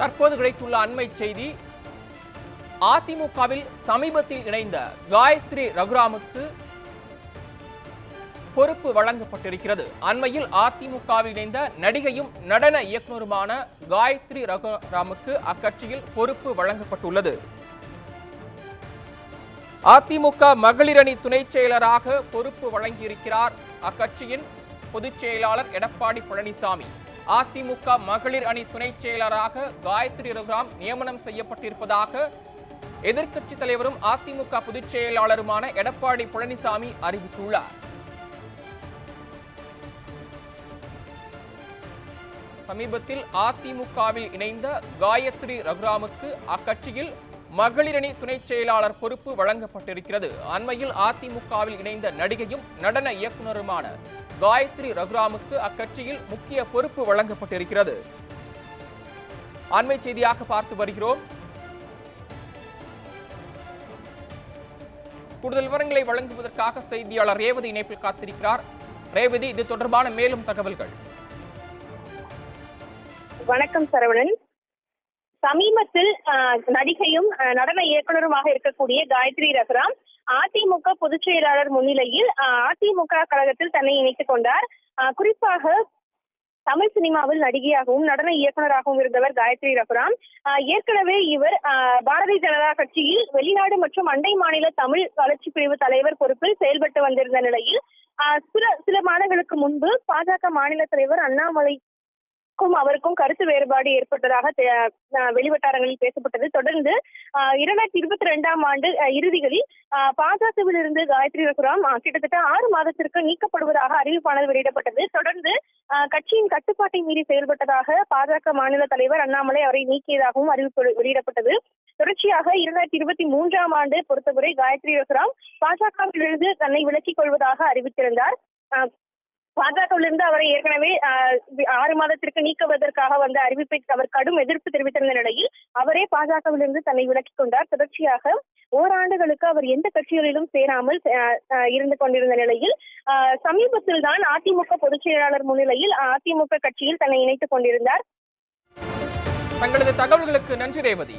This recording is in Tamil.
தற்போது கிடைத்துள்ள அண்மை செய்தி அதிமுகவில் சமீபத்தில் இணைந்த காயத்ரி ரகுராமுக்கு பொறுப்பு வழங்கப்பட்டிருக்கிறது. அண்மையில் அதிமுகவில் இணைந்த நடிகையும் நடன இயக்குநருமான காயத்ரி ரகுராமுக்கு அக்கட்சியில் பொறுப்பு வழங்கப்பட்டுள்ளது. அதிமுக மகளிரணி துணைச் செயலராக பொறுப்பு வழங்கியிருக்கிறார் அக்கட்சியின் பொதுச் செயலாளர் எடப்பாடி பழனிசாமி. அதிமுக மகளிர் அணி துணை செயலராக காயத்ரி ரகுராம் நியமனம் செய்யப்பட்டிருப்பதாக எதிர்க்கட்சி தலைவரும் அதிமுக பொதுச் செயலாளருமான எடப்பாடி பழனிசாமி அறிவித்துள்ளார். சமீபத்தில் அதிமுகவில் இணைந்த காயத்ரி ரகுராமுக்கு அக்கட்சியில் மகளிரணி துணை செயலாளர் பொறுப்பு வழங்கப்பட்டிருக்கிறது. அண்மையில் அதிமுகவில் இணைந்த நடிகையும் நடன இயக்குநருமான காயத்ரி ரகுராமுக்கு அக்கட்சியில் முக்கிய பொறுப்பு வழங்கப்பட்டிருக்கிறது. அண்மை செய்தியாக பார்த்து வருகிறோம். கூடுதல் விவரங்களை வழங்குவதற்காக செய்தியாளர் ரேவதி இணைப்பில் காத்திருக்கிறார். ரேவதி இது தொடர்பான மேலும் தகவல்கள். வணக்கம் சரவணன். சமீபத்தில் ஆஹ், நடிகையும் ஆஹ், நடன இயக்குனருமாக இருக்கக்கூடிய காயத்ரி ரகுராம் அதிமுக பொதுச் செயலாளர் முன்னிலையில் ஆஹ், அதிமுக கழகத்தில் தன்னை இணைத்துக் கொண்டார். ஆஹ், குறிப்பாக தமிழ் சினிமாவில் நடிகையாகவும் நடன இயக்குனராகவும் இருந்தவர் காயத்ரி ரகுராம். ஏற்கனவே இவர் ஆஹ், பாரதிய ஜனதா கட்சியில் வெளிநாடு மற்றும் அண்டை மாநில தமிழ் வளர்ச்சி பிரிவு தலைவர் பொறுப்பில் செயல்பட்டு வந்திருந்த நிலையில் ஆஹ், சில சில மாதங்களுக்கு முன்பு பாஜக மாநில தலைவர் அண்ணாமலை அவருக்கும் அவருக்கும் கருத்து வேறுபாடு ஏற்பட்டதாக வெளிவட்டாரங்களில் பேசப்பட்டது. தொடர்ந்து இரண்டாயிரத்தி இருபத்தி ரெண்டாம் ஆண்டு இறுதிகளில் பாஜகவில் இருந்து காயத்ரி ரகுராம் கிட்டத்தட்ட ஆறு மாதத்திற்கு நீக்கப்படுவதாக அறிவிப்பானது வெளியிடப்பட்டது. தொடர்ந்து அஹ், கட்சியின் கட்டுப்பாட்டை மீறி செயல்பட்டதாக பாஜக மாநில தலைவர் அண்ணாமலை அவரை நீக்கியதாகவும் அறிவிப்பு வெளியிடப்பட்டது. தொடர்ச்சியாக இரண்டாயிரத்தி இருபத்தி மூன்றாம் ஆண்டு பொறுத்தவரை காயத்ரி ரகுராம் பாஜகவிலிருந்து தன்னை விலக்கிக் கொள்வதாக அறிவித்திருந்தார். பாஜகவிலிருந்து அவரை ஏற்கனவே ஆஹ், ஆறு மாதத்திற்கு நீக்குவதற்காக வந்த அறிவிப்பை அவர் கடும் எதிர்ப்பு தெரிவித்திருந்த நிலையில் அவரே பாஜகவிலிருந்து தன்னை விலக்கிக் கொண்டார். தொடர்ச்சியாக ஓராண்டுகளுக்கு அவர் எந்த கட்சிகளிலும் சேராமல் இருந்து கொண்டிருந்த நிலையில் ஆஹ், சமீபத்தில் தான் அதிமுக பொதுச் செயலாளர் முன்னிலையில் அதிமுக கட்சியில் தன்னை இணைத்துக் கொண்டிருந்தார். தங்களது தகவல்களுக்கு நன்றி ரேவதி.